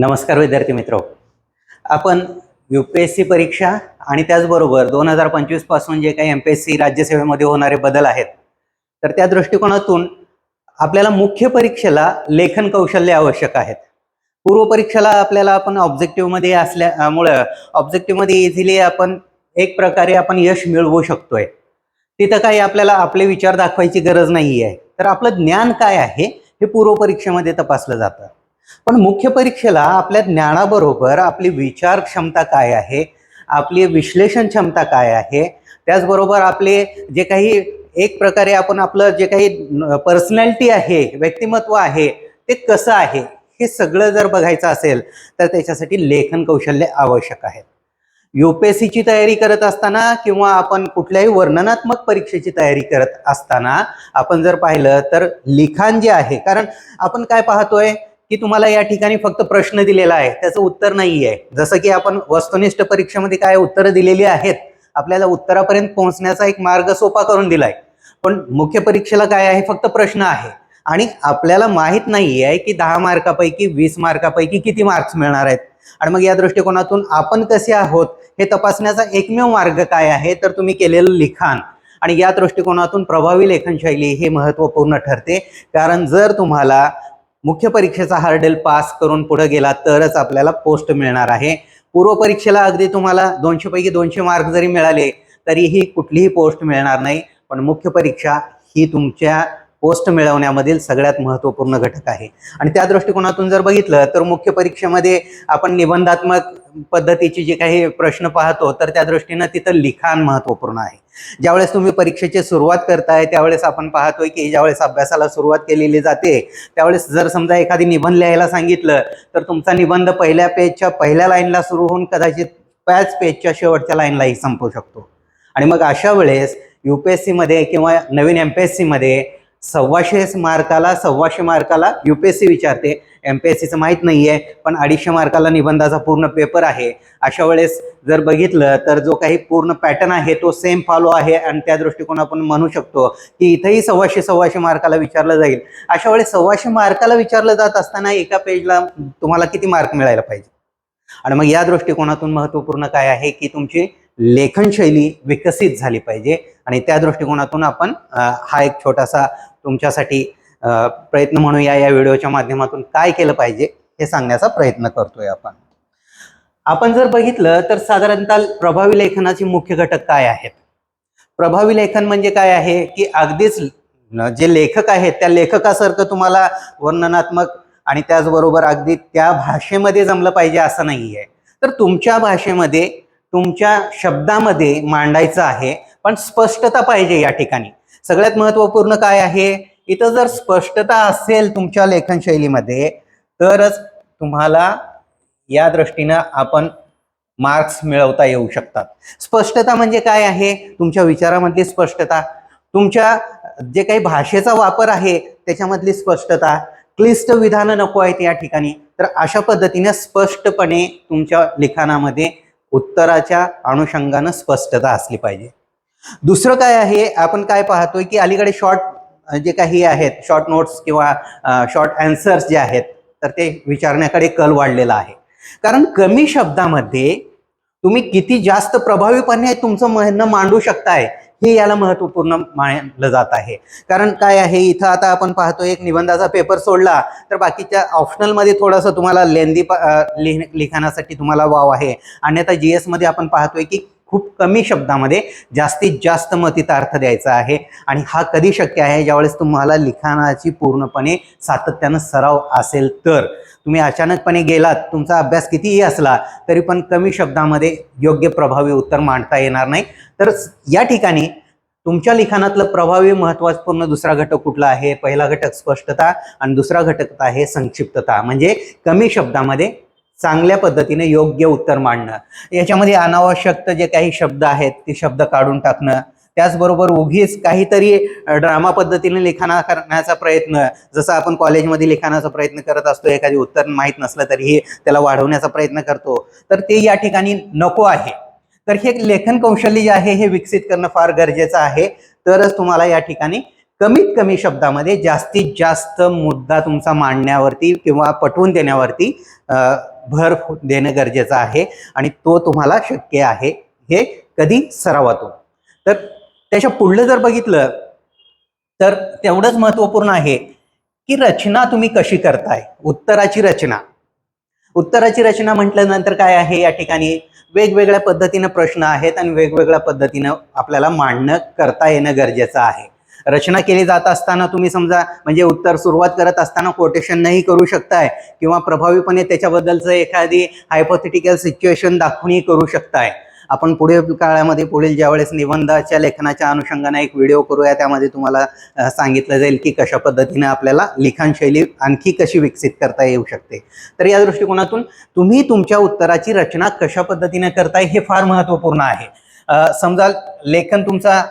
नमस्कार विद्यार्थी मित्र. आपण यू पी एस सी परीक्षा आणि त्याचबरोबर दोन हजार पंचवीसपासून जे काही एम पी एस सी राज्यसेवेमध्ये होणारे बदल आहेत तर त्या दृष्टिकोनातून आपल्याला मुख्य परीक्षेला लेखन कौशल्य आवश्यक आहेत. पूर्व परीक्षेला आपल्याला आपण ऑब्जेक्टिव्हमध्ये असल्यामुळं ऑब्जेक्टिव्हमध्ये इझिली आपण एक प्रकारे आपण यश मिळवू शकतोय. तिथं काही आपल्याला आपले विचार दाखवायची गरज नाही आहे तर आपलं ज्ञान काय आहे हे पूर्व परीक्षेमध्ये तपासलं जातं. पण मुख्य परीक्षेला आपल्या ज्ञानाबरोबर आपली विचार क्षमता काय आहे आपली विश्लेषण क्षमता काय आहे त्याचबरोबर आपले जे काही एक प्रकारे आपण आपलं जे काही पर्सनॅलिटी आहे व्यक्तिमत्व आहे ते कसं आहे हे सगळं जर बघायचं असेल तर त्याच्यासाठी लेखन कौशल्य आवश्यक आहे. ची तयारी करत असताना किंवा आपण कुठल्याही वर्णनात्मक परीक्षेची तयारी करत असताना आपण जर पाहिलं तर लिखाण जे आहे कारण आपण काय पाहतोय की तुम्हाला या ठिकाणी फक्त प्रश्न दिलेला आहे त्याचं उत्तर नाही आहे जसं की आपण वस्तुनिष्ठ परीक्षेमध्ये काय उत्तरं दिलेली आहेत आपल्याला उत्तरापर्यंत पोहोचण्याचा एक मार्ग सोपा करून दिलाय. पण मुख्य परीक्षेला काय आहे? फक्त प्रश्न आहे. आणि आपल्याला माहीत नाही आहे की दहा मार्कापैकी वीस मार्कापैकी किती मार्क्स मिळणार आहेत. आणि मग या दृष्टिकोनातून आपण कसे आहोत हे तपासण्याचा एकमेव मार्ग काय आहे तर तुम्ही केलेलं लिखाण. आणि या दृष्टिकोनातून प्रभावी लेखनशैली हे महत्त्वपूर्ण ठरते. कारण जर तुम्हाला मुख्य परीक्षेचा हार्डेल पास करून पुढे गेला तरच आपल्याला पोस्ट मिळणार आहे. पूर्व परीक्षेला अगदी तुम्हाला दोनशे पैकी दोनशे मार्क जरी मिळाले तरीही कुठलीही पोस्ट मिळणार नाही. पण मुख्य परीक्षा ही तुमच्या पोस्ट मिळवण्यामधील सगळ्यात महत्त्वपूर्ण घटक आहे. आणि त्या दृष्टिकोनातून जर बघितलं तर मुख्य परीक्षेमध्ये आपण निबंधात्मक पद्धतीचे जे काही प्रश्न पाहतो तर त्या दृष्टीनं तिथं लिखाण महत्त्वपूर्ण आहे. ज्यावेळेस तुम्ही परीक्षेची सुरुवात करताय त्यावेळेस आपण पाहतोय की ज्यावेळेस अभ्यासाला सुरुवात केलेली जाते त्यावेळेस जर समजा एखादी निबंध लिहायला सांगितलं तर तुमचा निबंध पहिल्या पेजच्या पहिल्या लाईनला सुरू होऊन कदाचित त्याच पेजच्या शेवटच्या लाईनलाही संपू शकतो. आणि मग अशा वेळेस यू पी एस सीमध्ये किंवा नवीन एम पी एस सीमध्ये सव्वाशे मार्काला सव्वाशे मार्काला यू पी एस सी विचारते. एम पी एस सीचं माहीत नाही आहे पण अडीचशे मार्काला निबंधाचा पूर्ण पेपर आहे. अशा वेळेस जर बघितलं तर जो काही पूर्ण पॅटर्न आहे तो सेम फॉलो आहे आणि त्या दृष्टिकोन आपण म्हणू शकतो की इथंही सव्वाशे सव्वाशे मार्काला विचारलं जाईल. अशा वेळेस सव्वाशे मार्काला विचारलं जात असताना एका पेजला तुम्हाला किती मार्क मिळायला पाहिजे? आणि मग या दृष्टिकोनातून महत्त्वपूर्ण काय आहे की तुमची लेखनशैली विकसित झाली पाहिजे आणि त्या दृष्टिकोनातून आपण हा एक छोटासा तुमच्यासाठी प्रयत्न म्हणूया या व्हिडिओच्या माध्यमातून काय केलं पाहिजे हे सांगण्याचा प्रयत्न करतोय आपण. आपण जर बघितलं तर साधारणतः प्रभावी लेखनाचे मुख्य घटक काय आहेत? प्रभावी लेखन म्हणजे काय आहे? की अगदीच जे लेखक आहेत त्या लेखकासारखं तुम्हाला वर्णनात्मक आणि त्याचबरोबर अगदी त्या भाषेमध्ये जमलं पाहिजे असं नाही आहे तर तुमच्या भाषेमध्ये तुमच्या शब्दामध्ये मांडायचं आहे पण स्पष्टता पाहिजे या ठिकाणी. सगळ्यात महत्त्वपूर्ण काय आहे? इथं जर स्पष्टता असेल तुमच्या लेखनशैलीमध्ये तरच तुम्हाला या दृष्टीनं आपण मार्क्स मिळवता येऊ शकतात. स्पष्टता म्हणजे काय आहे? तुमच्या विचारामधली स्पष्टता तुमच्या जे काही भाषेचा वापर आहे त्याच्यामधली स्पष्टता क्लिष्ट विधानं नको आहेत या ठिकाणी तर अशा पद्धतीने स्पष्टपणे तुमच्या लिखाणामध्ये उत्तराच्या अनुषंगानं स्पष्टता असली पाहिजे. दुसरं काय आहे? आपण काय पाहतोय की अलीकडे शॉर्ट जे काही आहेत शॉर्ट नोट्स किंवा शॉर्ट अँसर्स जे आहेत तर ते विचारण्याकडे कल वाढलेला आहे. कारण कमी शब्दामध्ये तुम्ही किती जास्त प्रभावीपणे तुमचं म्हणणं मांडू शकताय हे याला महत्त्वपूर्ण मानलं जात आहे. कारण काय आहे इथं आता आपण पाहतो एक निबंधाचा पेपर सोडला तर बाकीच्या ऑप्शनलमध्ये थोडंसं तुम्हाला लेंदी लिखाणासाठी तुम्हाला वाव आहे. अन्यथा जी एसमध्ये आपण पाहतोय की खूप कमी शब्दामध्ये जास्तीत जास्त मतीत अर्थ द्यायचा आहे. आणि हा कधी शक्य आहे? ज्यावेळेस तुम्हाला लिखाणाची पूर्णपणे सातत्यानं सराव असेल तर. तुम्ही अचानकपणे गेलात तुमचा अभ्यास कितीही असला तरी पण कमी शब्दामध्ये योग्य प्रभावी उत्तर मांडता येणार नाही. तर या ठिकाणी तुमच्या लिखाणातलं प्रभावी महत्त्वपूर्ण दुसरा घटक कुठला आहे? पहिला घटक स्पष्टता आणि दुसरा घटक आहे संक्षिप्तता. म्हणजे कमी शब्दामध्ये चांगल्या पद्धतीने योग्य उत्तर मांडणं. याच्यामध्ये अनावश्यक जे काही शब्द आहेत ते शब्द काढून टाकणं. त्याचबरोबर उगीच काहीतरी ड्रामा पद्धतीने लिखाणा करण्याचा प्रयत्न. जसं आपण कॉलेजमध्ये लिखाणाचा प्रयत्न करत असतो एखादी उत्तर माहीत नसलं तरीही त्याला वाढवण्याचा प्रयत्न करतो. तर ते या ठिकाणी नको आहे. तर हे लेखन कौशल्य जे आहे हे विकसित करणं फार गरजेचं आहे. तरच तुम्हाला या ठिकाणी कमीत कमी शब्दामध्ये जास्तीत जास्त मुद्दा तुमचा मांडण्यावरती किंवा पटवून देण्यावरती भर देणं गरजेचं आहे आणि तो तुम्हाला शक्य आहे हे कधी सरावातून तर त्याच्या पुढलं जर बघितलं तर तेवढंच महत्त्वपूर्ण आहे की रचना तुम्ही कशी करताय उत्तराची रचना. उत्तराची रचना म्हटल्यानंतर काय आहे? या ठिकाणी वेगवेगळ्या पद्धतीनं प्रश्न आहेत आणि वेगवेगळ्या पद्धतीनं आपल्याला मांडणं करता येणं गरजेचं आहे. रचना केली जात असताना तुम्ही समजा म्हणजे उत्तर सुरुवात करत असताना कोटेशन नाही करू शकताय किंवा प्रभावीपणे त्याच्याबद्दलचं एखादी हायपोथेटिकल सिच्युएशन दाखवूनही करू शकताय. आपण पुढे काळामध्ये पुढील ज्यावेळेस निबंधाच्या लेखनाच्या अनुषंगाने एक व्हिडिओ करूया त्यामध्ये तुम्हाला सांगितलं जाईल की कशा पद्धतीने आपल्याला लिखाणशैली आणखी कशी विकसित करता येऊ शकते. तर या दृष्टिकोनातून तुम्ही तुमच्या उत्तराची रचना कशा पद्धतीने करताय हे फार महत्त्वपूर्ण आहे. समजा लेखन तुमचा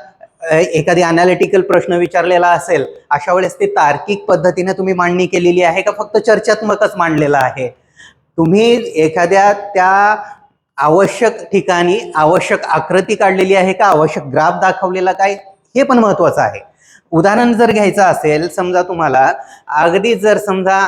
एखादी अनालिटिकल प्रश्न विचारलेला असेल अशा वेळेस ते तार्किक पद्धतीने तुम्ही मांडणी केलेली आहे का फक्त चर्चात्मकच मांडलेलं आहे? तुम्ही एखाद्या त्या आवश्यक ठिकाणी आवश्यक आकृती काढलेली आहे का? आवश्यक ग्राफ दाखवलेला काय? हे पण महत्वाचं आहे. उदाहरण जर घ्यायचं असेल समजा तुम्हाला अगदी जर समजा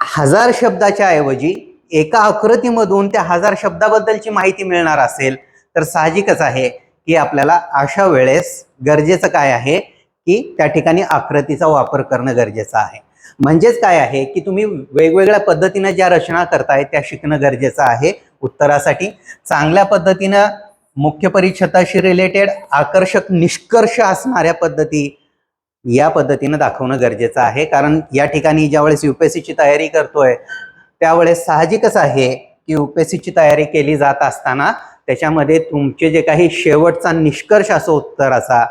हजार शब्दाच्या ऐवजी एका आकृतीमधून त्या हजार शब्दाबद्दलची माहिती मिळणार असेल तर साहजिकच आहे. की आपल्याला अशा वेळेस गरजेचं काय आहे की त्या ठिकाणी आकृतीचा वापर करणं गरजेचं आहे. म्हणजेच काय आहे की तुम्ही वेगवेगळ्या पद्धतीनं ज्या रचना करताय त्या शिकणं गरजेचं आहे उत्तरासाठी. चांगल्या पद्धतीनं मुख्य परिच्छताशी रिलेटेड आकर्षक निष्कर्ष असणाऱ्या पद्धती या पद्धतीनं दाखवणं गरजेचं आहे. कारण या ठिकाणी ज्यावेळेस यू पी ची तयारी करतोय त्यावेळेस साहजिकच आहे की यू पी ची तयारी केली जात असताना त्याच्यामध्ये तुमचे जे काही शेवटचा निष्कर्ष असो उत्तराचा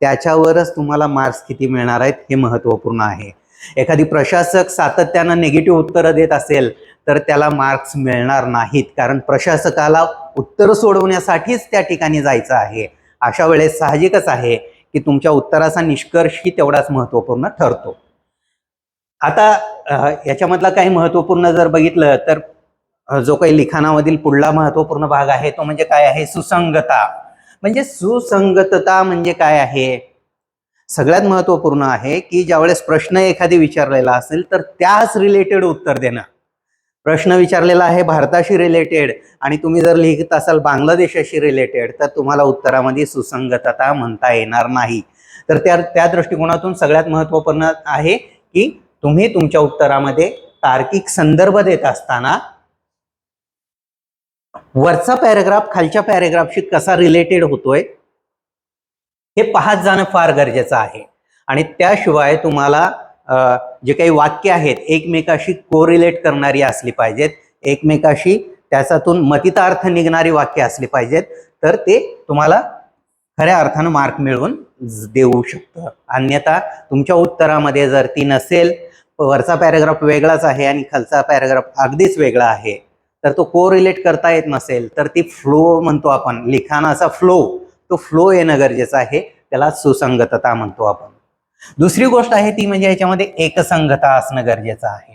त्याच्यावरच तुम्हाला मार्क्स किती मिळणार आहेत हे महत्त्वपूर्ण आहे. एखादी प्रशासक सातत्यानं निगेटिव्ह उत्तरं देत असेल तर त्याला मार्क्स मिळणार नाहीत. कारण प्रशासकाला उत्तर सोडवण्यासाठीच त्या ठिकाणी जायचं आहे. अशा वेळेस साहजिकच आहे की तुमच्या उत्तराचा निष्कर्षही तेवढाच महत्त्वपूर्ण ठरतो. आता याच्यामधला काही महत्त्वपूर्ण जर बघितलं तर जो काही लिखाणामधील पुढला महत्त्वपूर्ण भाग आहे तो म्हणजे काय आहे? सुसंगता. म्हणजे सुसंगतता म्हणजे काय आहे? सगळ्यात महत्त्वपूर्ण आहे की ज्यावेळेस प्रश्न एखादी विचारलेला असेल तर त्याच रिलेटेड उत्तर देणं. प्रश्न विचारलेला आहे भारताशी रिलेटेड आणि तुम्ही जर लिहित असाल बांगलादेशाशी रिलेटेड तर तुम्हाला उत्तरामध्ये सुसंगतता म्हणता येणार नाही. तर त्या त्या दृष्टिकोनातून सगळ्यात महत्त्वपूर्ण आहे की तुम्ही तुमच्या उत्तरामध्ये तार्किक संदर्भ देत असताना वरचा पॅरेग्राफ खालच्या पॅरेग्राफशी कसा रिलेटेड होतोय हे पाहत जाणं फार गरजेचं आहे. आणि त्याशिवाय तुम्हाला जे काही वाक्य आहेत एकमेकाशी कोरिलेट करणारी असली पाहिजेत. एकमेकाशी त्याच्यातून मतितार्थ निघणारी वाक्य असली पाहिजेत. तर ते तुम्हाला खऱ्या अर्थानं मार्क मिळवून देऊ शकतं. अन्यथा तुमच्या उत्तरामध्ये जर ती नसेल वरचा पॅरेग्राफ वेगळाच आहे आणि खालचा पॅरेग्राफ अगदीच वेगळा आहे. तर तो कोरिलेट करता येत नसेल तर ती फ्लो म्हणतो आपण. लिखाणाचा फ्लो तो फ्लो येणं गरजेचं आहे. त्याला सुसंगतता म्हणतो आपण. दुसरी गोष्ट आहे ती म्हणजे याच्यामध्ये एकसंगता असणं गरजेचं आहे.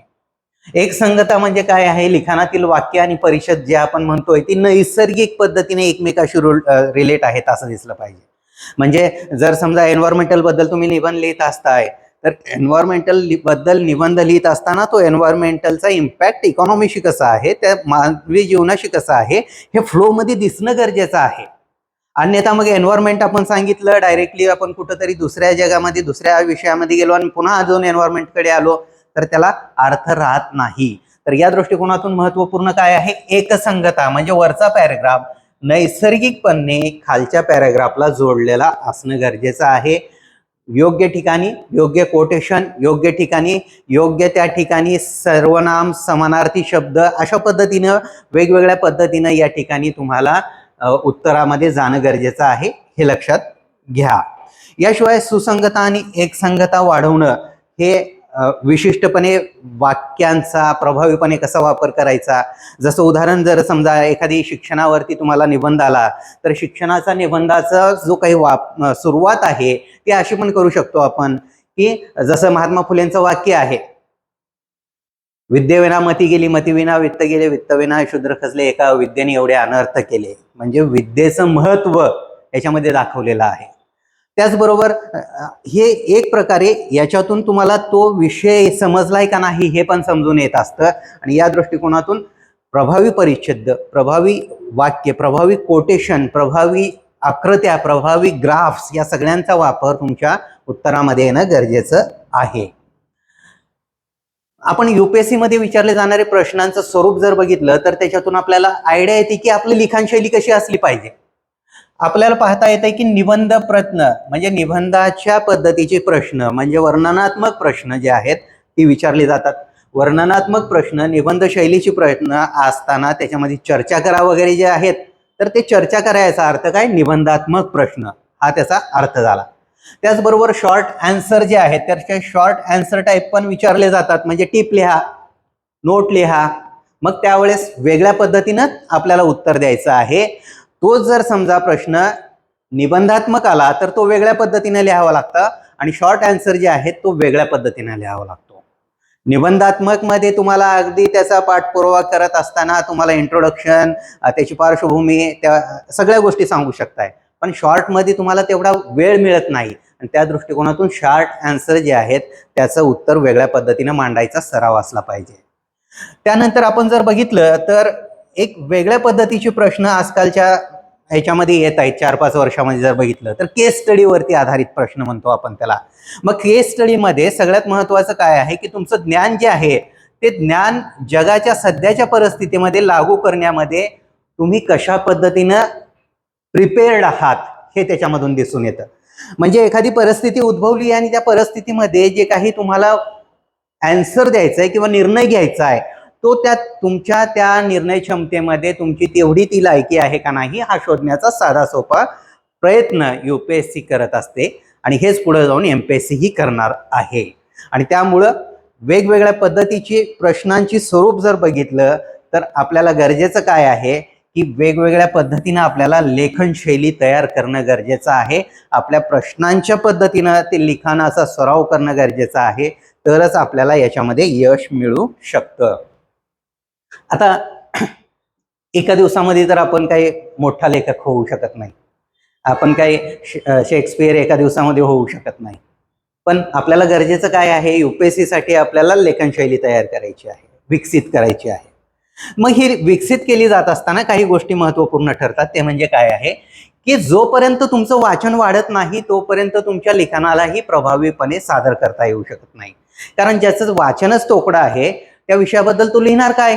एकसंगता म्हणजे काय आहे? लिखाणातील वाक्य आणि परिषद जे आपण म्हणतोय ती नैसर्गिक पद्धतीने एकमेकाशी रिलेट आहेत असं दिसलं पाहिजे. म्हणजे जर समजा एन्व्हायरमेंटलबद्दल तुम्ही निबंध लिहित असताय तर एन्व्हायरमेंटलबद्दल निबंध लिहित असताना तो एन्व्हायरमेंटलचा इम्पॅक्ट इकॉनॉमीशी कसा आहे त्या मानवी जीवनाशी कसा आहे हे फ्लोमध्ये दिसणं गरजेचं आहे. अन्यथा मग एन्व्हायरमेंट आपण सांगितलं डायरेक्टली आपण कुठंतरी दुसऱ्या जगामध्ये दुसऱ्या विषयामध्ये गेलो आणि पुन्हा अजून एन्व्हायरमेंटकडे आलो तर त्याला अर्थ राहत नाही. तर या दृष्टिकोनातून महत्त्वपूर्ण काय आहे? एकसंगता म्हणजे वरचा पॅरेग्राफ नैसर्गिकपणे खालच्या पॅरेग्राफला जोडलेला असणं गरजेचं आहे. योग्य ठिकाणी योग्य कोटेशन योग्य ठिकाणी योग्य त्या ठिकाणी सर्वनाम समानार्थी शब्द अशा पद्धतीनं वेगवेगळ्या पद्धतीनं या ठिकाणी तुम्हाला उत्तरामध्ये जाणं गरजेचं आहे हे लक्षात घ्या. याशिवाय सुसंगता आणि एकसंगता वाढवणं हे विशिष्टपणे वाक्यांचा प्रभावीपणे कसा वापर करायचा? जसं उदाहरण जर समजा एखादी शिक्षणावरती तुम्हाला निबंध आला तर शिक्षणाचा निबंधाचा जो काही वाप सुरुवात आहे ती अशी पण करू शकतो आपण की जसं महात्मा फुलेंचं वाक्य आहे. विद्येविना मती गेली मतीविना वित्त गेले वित्तविना शूद्र खचले एका विद्येने एवढे अनर्थ केले. म्हणजे विद्येचं महत्त्व याच्यामध्ये दाखवलेलं आहे. त्याचबरोबर हे एक प्रकारे याच्यातून तुम्हाला तो विषय समजलाय का नाही हे पण समजून येत असतं. आणि या दृष्टिकोनातून प्रभावी परिच्छेद प्रभावी वाक्य प्रभावी कोटेशन प्रभावी आकृत्या प्रभावी ग्राफ्स या सगळ्यांचा वापर तुमच्या उत्तरामध्ये येणं गरजेचं आहे. आपण युपीएससी मध्ये विचारले जाणारे प्रश्नांचं स्वरूप जर बघितलं तर त्याच्यातून आपल्याला आयडिया येते की आपली लिखाणशैली कशी असली पाहिजे. आपल्याला पाहता येते की निबंध प्रश्न म्हणजे निबंधाच्या पद्धतीचे प्रश्न म्हणजे वर्णनात्मक प्रश्न जे आहेत ती विचारली जातात. वर्णनात्मक प्रश्न निबंध शैलीचे प्रश्न असताना त्याच्यामध्ये चर्चा करा वगैरे जे आहेत तर ते चर्चा करायचा अर्थ काय? निबंधात्मक प्रश्न. हा त्याचा अर्थ झाला. त्याचबरोबर शॉर्ट अँसर जे आहेत त्याचे शॉर्ट अँसर टाईप पण विचारले जातात. म्हणजे टिप लिहा नोट लिहा. मग त्यावेळेस वेगळ्या पद्धतीनं आपल्याला उत्तर द्यायचं आहे. तो जर समजा प्रश्न निबंधात्मक आला तर तो वेगळ्या पद्धतीने लिहावा लागतं आणि शॉर्ट आन्सर जे आहे तो वेगळ्या पद्धतीने लिहावा लागतो. निबंधात्मकमध्ये तुम्हाला अगदी त्याचा पाठपुरावा करत असताना तुम्हाला इंट्रोडक्शन त्याची पार्श्वभूमी त्या सगळ्या गोष्टी सांगू शकताय. पण शॉर्टमध्ये तुम्हाला तेवढा वेळ मिळत नाही. आणि त्या दृष्टिकोनातून शॉर्ट आन्सर जे आहेत त्याचं उत्तर वेगळ्या पद्धतीने मांडायचा सराव असला पाहिजे. त्यानंतर आपण जर बघितलं तर एक वेगळ्या पद्धतीचे प्रश्न आजकालच्या ह्याच्यामध्ये येत आहेत चार पाच वर्षामध्ये जर बघितलं तर केस स्टडीवरती आधारित प्रश्न म्हणतो आपण त्याला. मग केस स्टडीमध्ये सगळ्यात महत्वाचं काय आहे की तुमचं ज्ञान जे आहे ते ज्ञान जगाच्या सध्याच्या परिस्थितीमध्ये लागू करण्यामध्ये तुम्ही कशा पद्धतीनं प्रिपेअर्ड आहात हे त्याच्यामधून दिसून येतं. म्हणजे एखादी परिस्थिती उद्भवली आणि त्या परिस्थितीमध्ये जे काही तुम्हाला अँसर द्यायचं आहे किंवा निर्णय घ्यायचा आहे तो त्या तुमच्या त्या निर्णय क्षमतेमध्ये तुमची तेवढी ती लायकी आहे का नाही हा शोधण्याचा साधा सोपा प्रयत्न यू पी एस सी करत असते. आणि हेच पुढे जाऊन एम पी एस सी ही करणार आहे. आणि त्यामुळं वेगवेगळ्या पद्धतीची प्रश्नांची स्वरूप जर बघितलं तर आपल्याला गरजेचं काय आहे की वेगवेगळ्या पद्धतीनं आपल्याला लेखनशैली तयार करणं गरजेचं आहे. आपल्या प्रश्नांच्या पद्धतीनं ते लिखाणाचा सराव करणं गरजेचं आहे. तरच आपल्याला याच्यामध्ये यश मिळू शकतं. आता एका दिवसामध्ये तर आपण काही मोठा लेखक होऊ शकत नाही. आपण काही शेक्सपियर एका दिवसामध्ये होऊ शकत नाही. पण आपल्याला गरजेचं काय आहे? युपीएससी साठी आपल्याला लेखनशैली तयार करायची आहे विकसित करायची आहे. मग ही विकसित केली जात असताना काही गोष्टी महत्त्वपूर्ण ठरतात. ते म्हणजे काय आहे? की जोपर्यंत तुमचं वाचन वाढत नाही तोपर्यंत तुमच्या लिखाणालाही प्रभावीपणे सादर करता येऊ शकत नाही. कारण ज्याचं वाचनच तोकडं आहे त्या विषयाबद्दल तो लिहिणार काय?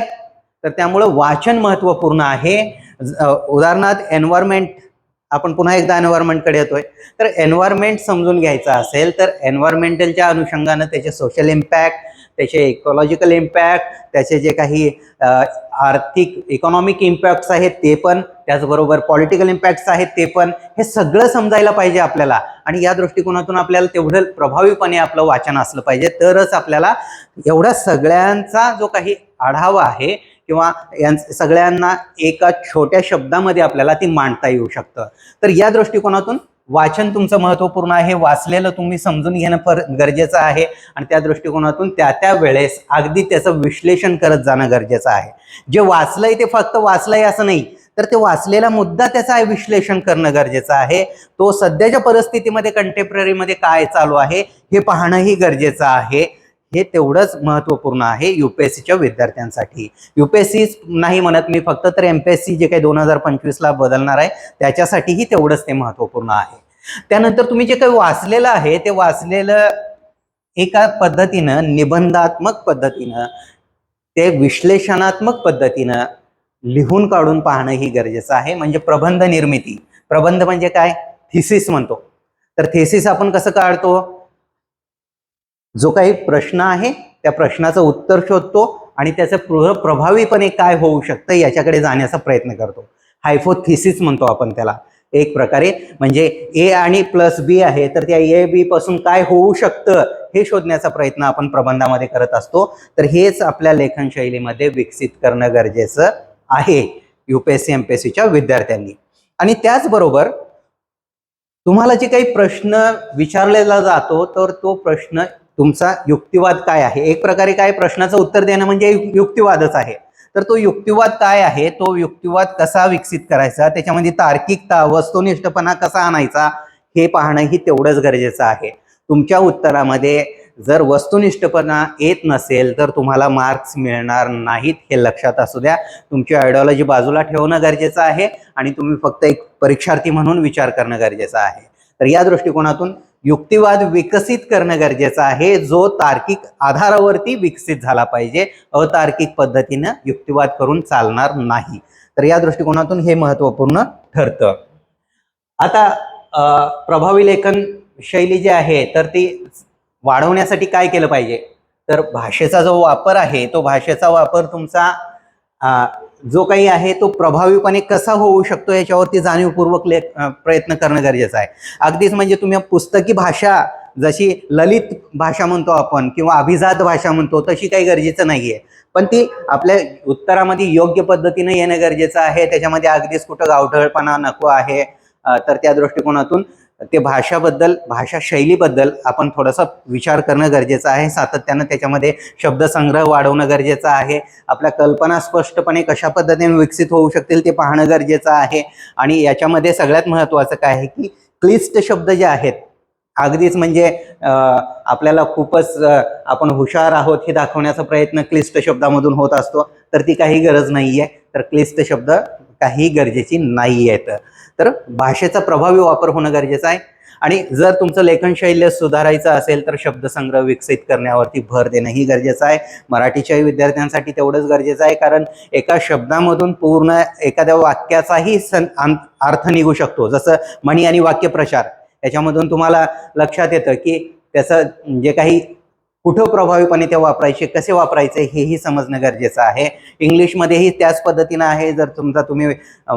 तर त्यामुळं वाचन महत्त्वपूर्ण आहे. ज- उदाहरणार्थ एन्व्हायरमेंट आपण पुन्हा एकदा एन्व्हायरमेंटकडे येतोय. तर एन्व्हायरमेंट समजून घ्यायचं असेल तर एन्व्हायरमेंटलच्या अनुषंगानं त्याचे सोशल इम्पॅक्ट त्याचे इकॉलॉजिकल इम्पॅक्ट त्याचे जे काही आर्थिक इकॉनॉमिक इम्पॅक्ट्स आहेत ते पण त्याचबरोबर पॉलिटिकल इम्पॅक्ट्स आहेत ते पण हे सगळं समजायला पाहिजे आपल्याला. आणि या दृष्टिकोनातून आपल्याला तेवढं प्रभावीपणे आपलं वाचन असलं पाहिजे. तरच आपल्याला एवढ्या सगळ्यांचा जो काही आढावा आहे किंवा यां सगळ्यांना एका छोट्या शब्दामध्ये आपल्याला ती मांडता येऊ शकतं. तर या दृष्टिकोनातून वाचन तुमचं महत्त्वपूर्ण आहे. वाचलेलं तुम्ही समजून घेणं फार गरजेचं आहे. आणि त्या दृष्टिकोनातून त्या त्या वेळेस अगदी त्याचं विश्लेषण करत जाणं गरजेचं आहे. जे वाचलंय ते फक्त वाचलंय असं नाही तर ते वाचलेला मुद्दा त्याचा विश्लेषण करणं गरजेचं आहे. तो सध्याच्या परिस्थितीमध्ये कंटेम्पररीमध्ये काय चालू आहे हे पाहणंही गरजेचं आहे. हे तेवढंच महत्त्वपूर्ण आहे युपीएससीच्या विद्यार्थ्यांसाठी. युपीएससी नाही म्हणत मी फक्त तर एमपीएससी जे काही दोन हजार पंचवीसला बदलणार आहे त्याच्यासाठीही तेवढंच ते महत्त्वपूर्ण आहे. त्यानंतर तुम्ही जे काही वाचलेलं आहे ते वाचलेलं एका पद्धतीनं निबंधात्मक पद्धतीनं ते विश्लेषणात्मक पद्धतीनं लिहून काढून पाहणं ही गरजेचं आहे. म्हणजे प्रबंध निर्मिती. प्रबंध म्हणजे काय? थिसिस म्हणतो. तर थेसिस आपण कसं काढतो? जो काही प्रश्न आहे त्या प्रश्नाचं उत्तर शोधतो आणि त्याचं पुढं प्रभावीपणे काय होऊ शकतं याच्याकडे जाण्याचा प्रयत्न करतो. हायफोथिसिस म्हणतो आपण त्याला. एक प्रकारे म्हणजे ए आणि प्लस बी आहे तर त्या ए बी पासून काय होऊ शकतं हे शोधण्याचा प्रयत्न आपण प्रबंधामध्ये करत असतो. तर हेच आपल्या लेखन शैलीमध्ये विकसित करणं गरजेचं आहे युपीएससी एमपीएससीच्या विद्यार्थ्यांनी. आणि त्याचबरोबर तुम्हाला जे काही प्रश्न विचारलेला जातो तर तो प्रश्न तुमचा युक्तिवाद काय आहे? एक प्रकारे काय प्रश्नाचं उत्तर देणं म्हणजे यु- युक्तिवादच आहे. तर तो युक्तिवाद काय आहे? तो युक्तिवाद कसा विकसित करायचा? त्याच्यामध्ये तार्किकता वस्तुनिष्ठपणा कसा आणायचा? हे पाहणंही तेवढंच गरजेचं आहे. तुमच्या उत्तरामध्ये जर वस्तुनिष्ठपणा येत नसेल तर तुम्हाला मार्क्स मिळणार नाहीत हे लक्षात असू द्या. तुमची आयडिओलॉजी बाजूला ठेवणं गरजेचं आहे आणि तुम्ही फक्त एक परीक्षार्थी म्हणून विचार करणं गरजेचं आहे. तर या दृष्टिकोनातून युक्तिवाद विकसित करणं गरजेचं आहे. जो तार्किक आधारावरती विकसित झाला पाहिजे अतार्किक पद्धतीनं युक्तिवाद करून चालणार नाही. तर या दृष्टिकोनातून हे महत्त्वपूर्ण ठरतं. आता प्रभावी लेखन शैली जी आहे तर ती वाढवण्यासाठी काय केलं पाहिजे? तर भाषेचा जो वापर आहे तो भाषेचा वापर तुमचा जो काही आहे तो प्रभावीपणे कसा होऊ शकतो याच्यावरती जाणीवपूर्वक ले प्रयत्न करणं गरजेचं आहे. अगदीच म्हणजे तुम्ही पुस्तकी भाषा जशी ललित भाषा म्हणतो आपण किंवा अभिजात भाषा म्हणतो तशी काही गरजेचं नाही आहे पण ती आपल्या उत्तरामध्ये योग्य पद्धतीने येणं गरजेचं आहे. त्याच्यामध्ये अगदीच कुठं गावढळपणा नको आहे तर त्या दृष्टिकोनातून ते भाषाबद्दल भाषा शैलीबद्दल आपण थोडासा विचार करणं गरजेचं आहे. सातत्यानं त्याच्यामध्ये शब्दसंग्रह वाढवणं गरजेचं आहे. आपल्या कल्पना स्पष्टपणे कशा पद्धतीने विकसित होऊ शकतील ते पाहणं गरजेचं आहे. आणि याच्यामध्ये सगळ्यात महत्त्वाचं काय आहे की क्लिष्ट शब्द जे आहेत अगदीच म्हणजे आपल्याला खूपच आपण हुशार आहोत हे दाखवण्याचा प्रयत्न क्लिष्ट शब्दामधून होत असतो तर ती काही गरज नाही आहे तर क्लिष्ट शब्द काही गरजेची नाही आहेत तर भाषेचा प्रभावी वापर होणं गरजेचं आहे. आणि जर तुमचं लेखनशैल्य सुधारायचं असेल तर शब्दसंग्रह विकसित करण्यावरती भर देणंही गरजेचं आहे. मराठीच्याही विद्यार्थ्यांसाठी तेवढंच गरजेचं आहे कारण एका शब्दामधून पूर्ण एखाद्या वाक्याचाही सं अर्थ निघू शकतो. जसं म्हणी आणि वाक्यप्रचार याच्यामधून तुम्हाला लक्षात येतं की त्याचं जे काही कुठं प्रभावीपणे ते वापरायचे कसे वापरायचे हेही समजणं गरजेचं आहे. इंग्लिशमध्येही त्याच पद्धतीनं आहे. जर तुमचा तुम्ही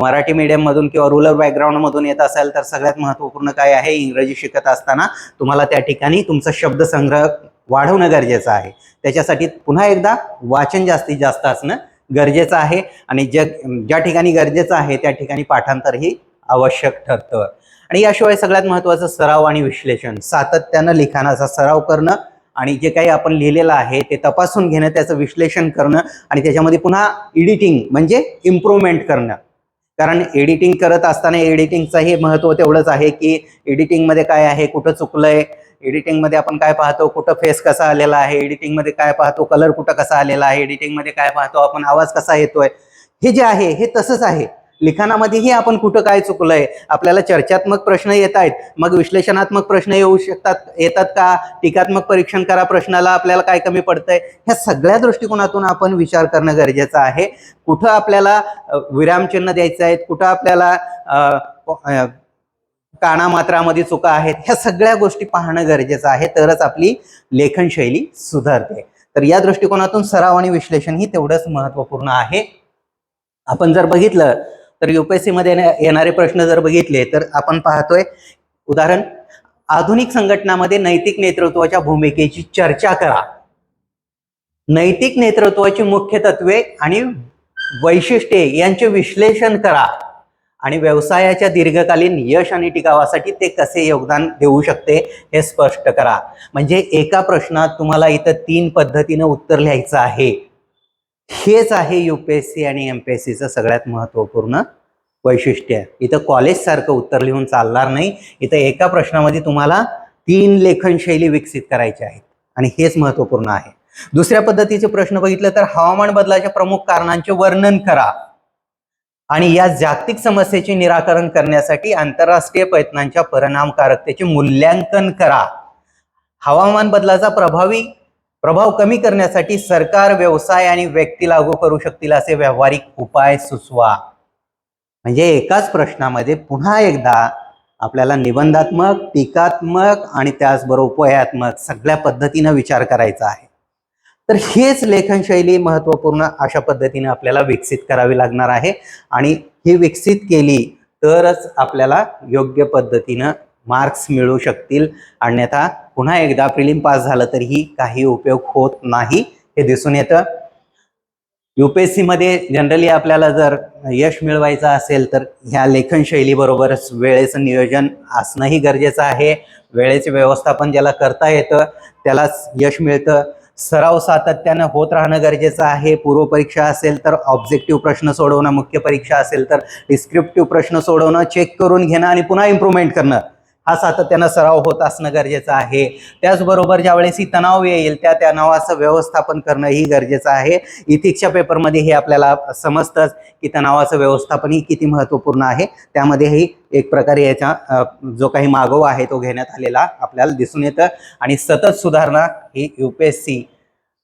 मराठी मीडियममधून किंवा रुरल बॅकग्राऊंडमधून येत असाल तर सगळ्यात महत्त्वपूर्ण काय आहे? इंग्रजी शिकत असताना तुम्हाला त्या ठिकाणी तुमचा शब्दसंग्रह वाढवणं गरजेचं आहे. त्याच्यासाठी पुन्हा एकदा वाचन जास्तीत जास्त असणं गरजेचं आहे आणि जग ज्या ठिकाणी गरजेचं आहे त्या ठिकाणी पाठांतरही आवश्यक ठरतं. आणि याशिवाय सगळ्यात महत्त्वाचं सराव आणि विश्लेषण. सातत्यानं लिखाणाचा सराव करणं आणि जे काही आपण लिहिलेलं आहे ते तपासून घेणं त्याचं विश्लेषण करणं आणि त्याच्यामध्ये पुन्हा एडिटिंग म्हणजे इम्प्रूव्हमेंट करणं. कारण एडिटिंग करत असताना एडिटिंगचं हे महत्त्व तेवढंच आहे की एडिटिंगमध्ये काय आहे कुठं चुकलंय एडिटिंगमध्ये आपण काय पाहतो कुठं फेस कसा आलेला आहे एडिटिंगमध्ये काय पाहतो कलर कुठं कसा आलेला आहे एडिटिंगमध्ये काय पाहतो आपण आवाज कसा येतोय. हे जे आहे हे तसंच आहे. लिखाणामध्येही आपण कुठं काय चुकलंय? आपल्याला चर्चात्मक प्रश्न येत आहेत. मग विश्लेषणात्मक प्रश्न येऊ शकतात येतात का? टीकात्मक परीक्षण करा प्रश्नाला आपल्याला काय कमी पडतंय? ह्या सगळ्या दृष्टिकोनातून आपण विचार करणं गरजेचं आहे. कुठं आपल्याला विरामचिन्ह द्यायचं आहेत? कुठं आपल्याला कानामात्रामध्ये चुका आहेत? ह्या सगळ्या गोष्टी पाहणं गरजेचं आहे. तरच आपली लेखनशैली सुधारते. तर या दृष्टिकोनातून सराव आणि विश्लेषण ही तेवढंच महत्त्वपूर्ण आहे. आपण जर बघितलं तर युपीएससी मध्ये येणारे प्रश्न जर बघितले तर आपण पाहतोय उदाहरण आधुनिक संघटनामध्ये नैतिक नेतृत्वाच्या भूमिकेची चर्चा करा. नैतिक नेतृत्वाची मुख्य तत्वे आणि वैशिष्ट्ये यांचे विश्लेषण करा. आणि व्यवसायाच्या दीर्घकालीन यश आणि टिकावासाठी ते कसे योगदान देऊ शकते हे स्पष्ट करा. म्हणजे एका प्रश्नात तुम्हाला इथं तीन पद्धतीनं उत्तर लिहायचं आहे. हेच आहे यू पी एस सी आणि एम पी एस सीचं सगळ्यात महत्त्वपूर्ण वैशिष्ट्य. इथं कॉलेजसारखं उत्तर लिहून चालणार नाही. इथं एका प्रश्नामध्ये तुम्हाला तीन लेखनशैली विकसित करायच्या आहेत आणि हेच महत्त्वपूर्ण आहे. दुसऱ्या पद्धतीचे प्रश्न बघितलं तर हवामान बदलाच्या प्रमुख कारणांचे वर्णन करा आणि या जागतिक समस्येचे निराकरण करण्यासाठी आंतरराष्ट्रीय प्रयत्नांच्या परिणामकारकतेचे मूल्यांकन करा. हवामान बदलाचा प्रभावी प्रभाव कमी करण्यासाठी सरकार व्यवसाय आणि व्यक्ती लागू करू शकतील असे व्यावहारिक उपाय सुचवा. म्हणजे एकाच प्रश्नामध्ये पुन्हा एकदा आपल्याला निबंधात्मक टीकात्मक आणि त्याचबरोबर उपायात्मक सगळ्या पद्धतीनं विचार करायचा आहे. तर हेच लेखनशैली महत्त्वपूर्ण अशा पद्धतीने आपल्याला विकसित करावी लागणार आहे. आणि ही विकसित केली तरच आपल्याला योग्य पद्धतीनं मार्क्स मिळू शकतील. अन्यथा पुन्हा एकदा प्रिलिम पास झालं तरीही काही उपयोग होत नाही. हे दिसून येतं. युपीएससी मध्ये जनरली आपल्याला जर यश मिळवायचं असेल तर ह्या लेखनशैलीबरोबरच वेळेचं नियोजन असणंही गरजेचं आहे. वेळेचे व्यवस्थापन ज्याला करता येतं त्यालाच यश मिळतं. सराव सातत्यानं होत राहणं गरजेचं आहे. पूर्वपरीक्षा असेल तर ऑब्जेक्टिव्ह प्रश्न सोडवणं मुख्य परीक्षा असेल तर डिस्क्रिप्टिव्ह प्रश्न सोडवणं चेक करून घेणं आणि पुन्हा इम्प्रूव्हमेंट करणं. हा सातत्यानं सराव होत असणं गरजेचं आहे. त्याचबरोबर ज्यावेळेस ही तणाव येईल त्या तणावाचं व्यवस्थापन करणं ही गरजेचं आहे. इथिक्सच्या पेपरमध्ये हे आपल्याला समजतंच की तणावाचं व्यवस्थापन ही किती महत्त्वपूर्ण आहे. त्यामध्येही एक प्रकारे याचा जो काही मागोवा आहे तो घेण्यात आलेला आपल्याला दिसून येतं. आणि सतत सुधारणा ही यू पी एस सी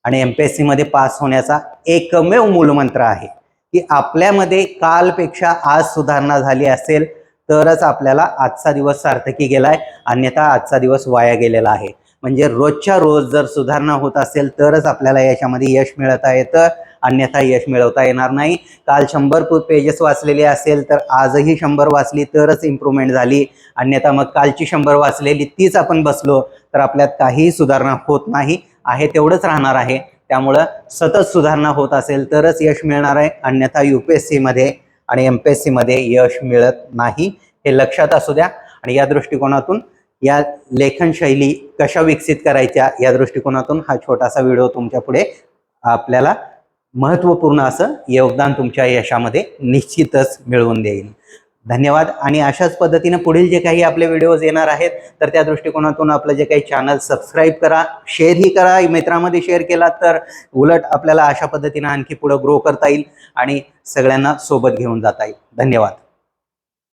आणि एम पी एस सीमध्ये पास होण्याचा एकमेव मूलमंत्र आहे की आपल्यामध्ये कालपेक्षा आज सुधारणा झाली असेल तरच आपल्याला आजचा दिवस सार्थकी गेलाय. अन्यथा आजचा दिवस वाया गेलेला आहे. म्हणजे रोजच्या रोज जर सुधारणा होत असेल तरच आपल्याला याच्यामध्ये यश मिळता येतं. अन्यथा यश मिळवता येणार नाही. काल शंभर पेजेस वाचलेले असेल तर आजही शंभर वाचली तरच इम्प्रूव्हमेंट झाली. अन्यथा मग कालची शंभर वाचलेली तीच आपण बसलो तर आपल्यात काहीही सुधारणा होत नाही. आहे तेवढंच राहणार आहे. त्यामुळं सतत सुधारणा होत असेल तरच यश मिळणार आहे. अन्यथा यू पी एस सीमध्ये आणि एम पी एस सीमध्ये यश मिळत नाही हे लक्षात असू द्या. आणि या दृष्टिकोनातून या लेखनशैली कशा विकसित करायच्या या दृष्टिकोनातून हा छोटासा व्हिडिओ तुमच्यापुढे आपल्याला महत्त्वपूर्ण असं योगदान तुमच्या यशामध्ये निश्चितच मिळवून देईल. धन्यवाद. आणि अशाच पद्धतीनं पुढील जे काही आपले व्हिडिओज येणार आहेत तर त्या दृष्टिकोनातून आपलं जे काही चॅनल सबस्क्राईब करा शेअरही करा. मित्रामध्ये शेअर केला तर उलट आपल्याला अशा पद्धतीनं आणखी पुढं ग्रो करता येईल आणि सगळ्यांना सोबत घेऊन जाता येईल. धन्यवाद.